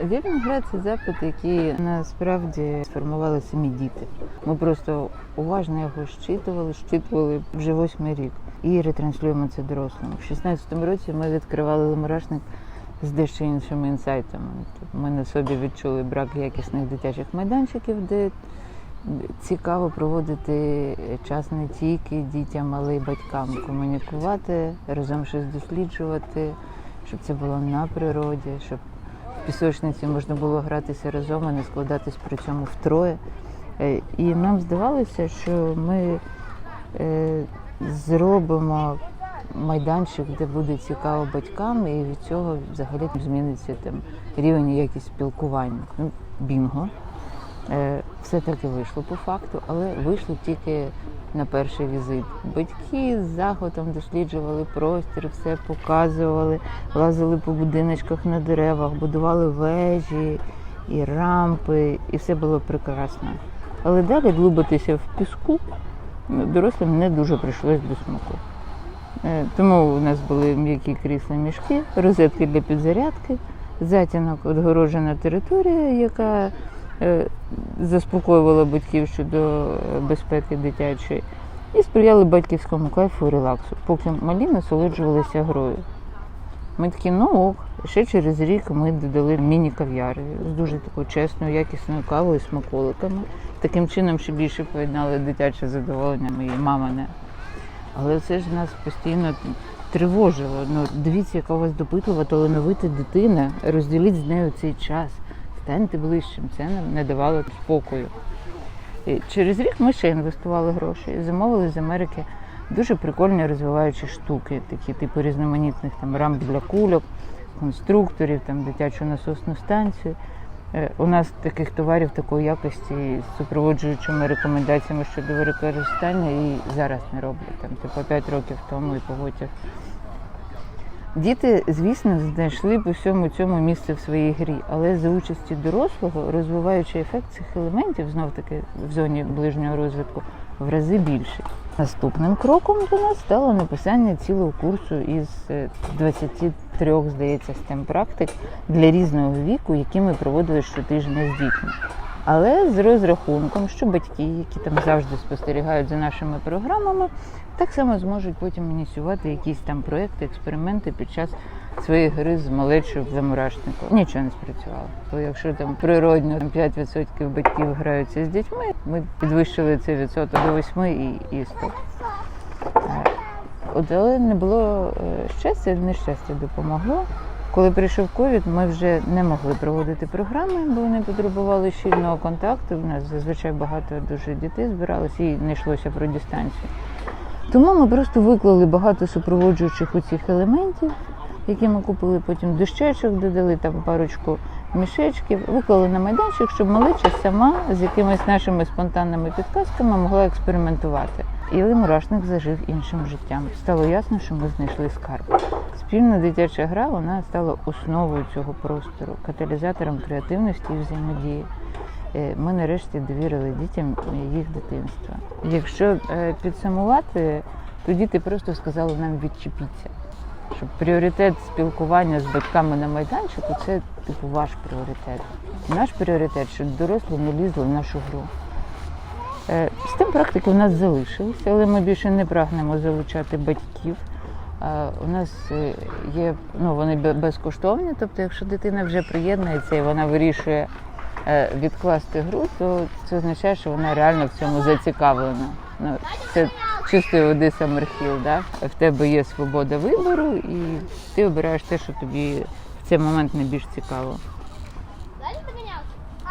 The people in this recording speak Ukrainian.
Вільна це запит, який насправді сформували самі діти. Ми просто уважно його щитували, щитували вже восьмий рік і ретранслюємо це дорослим. У 16-му році ми відкривали лимурашник з дещо іншими інсайтами. Ми на собі відчули брак якісних дитячих майданчиків, де цікаво проводити час не тільки дітям, але й батькам комунікувати, разом щось досліджувати, щоб це було на природі, щоб в пісочниці можна було гратися разом, а не складатись при цьому втроє. Е, І нам здавалося, що ми е, зробимо майданчик, де буде цікаво батькам, і від цього взагалі зміниться там рівень якість спілкування. Ну, бінго. Все так і вийшло по факту, але вийшло тільки на перший візит. Батьки з захватом досліджували простір, все показували, лазили по будиночках на деревах, будували вежі і рампи, і все було прекрасно. Але далі глубитися в піску ну, дорослим не дуже прийшлось до смаку. Е, Тому у нас були м'які крісла мішки, розетки для підзарядки, затінок, відгороджена територія, яка заспокоювала батьків щодо е, безпеки дитячої, і сприяли батьківському кайфу і релаксу, поки малі насолоджувалися грою. Ми такі, ну ок, ще через рік ми додали міні-кав'яри з дуже такою чесною, якісною кавою, смаколиками. Таким чином ще більше поєднали дитяче задоволення і мамине. Але це ж нас постійно тривожило. Ну, дивіться, яка у вас допитлива, талановита дитина. Розділіть з нею цей час, станьте ближчим. Це нам не давало спокою. І через рік ми ще інвестували гроші. Замовили з Америки дуже прикольні розвиваючі штуки, такі типу різноманітних там рамп для кульок, конструкторів, там дитячу насосну станцію. Е, У нас таких товарів такої якості з супроводжуючими рекомендаціями щодо використання і зараз не роблять. Там типу 5 років тому і погодять. Діти, звісно, знайшли по всьому цьому місце в своїй грі, але за участі дорослого розвиваючий ефект цих елементів знов таки в зоні ближнього розвитку в рази більший. Наступним кроком для нас стало написання цілого курсу із е, 23, здається, STEM практик для різного віку, які ми проводили щотижня з дітьми. Але з розрахунком, що батьки, які там завжди спостерігають за нашими програмами, так само зможуть потім ініціювати якісь там проекти, експерименти під час своєї гри з малечою в замурашнику. Нічого не спрацювало. Бо якщо там природньо там, 5% батьків граються з дітьми, ми підвищили цей відсоток до 8 і, і стоп. Е, От, але не було е, щастя, нещастя допомогло. Коли прийшов ковід, ми вже не могли проводити програми, бо вони потребували щільного контакту. У нас зазвичай багато дуже дітей збиралося і не йшлося про дистанцію. Тому ми просто виклали багато супроводжуючих у цих елементів, які ми купили потім дощечок, додали там парочку мішечків, виклали на майданчик, щоб малеча сама з якимись нашими спонтанними підказками могла експериментувати. І мурашник зажив іншим життям. Стало ясно, що ми знайшли скарб. Спільна дитяча гра вона стала основою цього простору, каталізатором креативності і взаємодії. Е, Ми нарешті довірили дітям їх дитинства. Якщо е, підсумувати, то діти просто сказали нам відчепіться. Щоб пріоритет спілкування з батьками на майданчику це типу ваш пріоритет. Наш пріоритет, щоб дорослі не лізли в нашу гру. Е, З тим практики у нас залишилися, але ми більше не прагнемо залучати батьків. Е, У нас е, є, ну вони безкоштовні, тобто, якщо дитина вже приєднується і вона вирішує е, відкласти гру, то це означає, що вона реально в цьому зацікавлена. Ну, це чистої води самерхіл, да? в тебе є свобода вибору, і ти обираєш те, що тобі в цей момент найбільш цікаво.